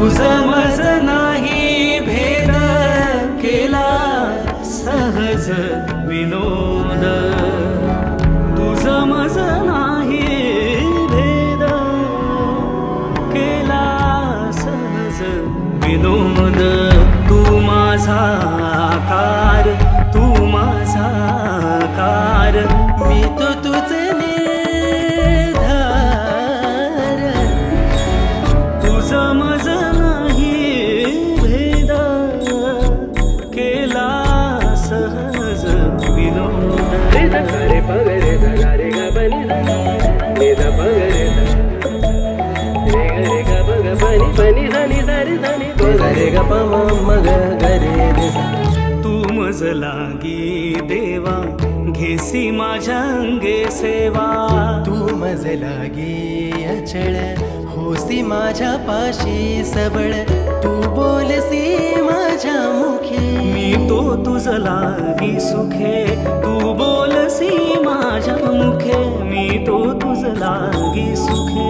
不散 ಸಹಜ ವಿನೋದ ಹರಿ ಪಗರೆ ಗರಿ ಗ ಬನಿ ನಿದ ಪಗರೆ ಗರಿ ಗ ಬಗ ಬನಿ ಬನಿ ಧನಿ ಧರಿ ಧನಿ ಗರಿ ಗ ಪವ ಮಗ ಗರಿ ದಿಸ तू मज लागी देवा घेसी माझ्या अंगे सेवा तू मज लागी अचळ होसी माझ्या पाशी सबळ तू बोल लागी सुखे तू बोलसी माझ्या मुखे मी तो तुझ लागी सुखे.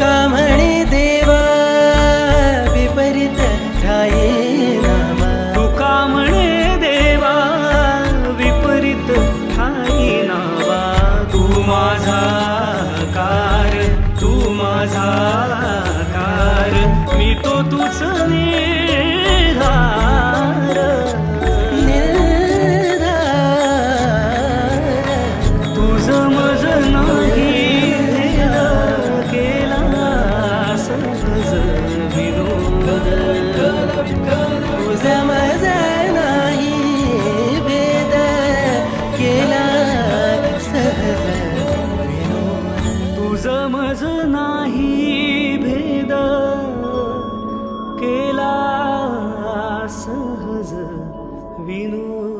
का म्हणे देवा विपरीत नामा का म्हणे देवा विपरीत ठाई नावा. तू माझा कार तू माझा कार मी तो तुझ तुझ मज नाही भेद केला सहज विनोद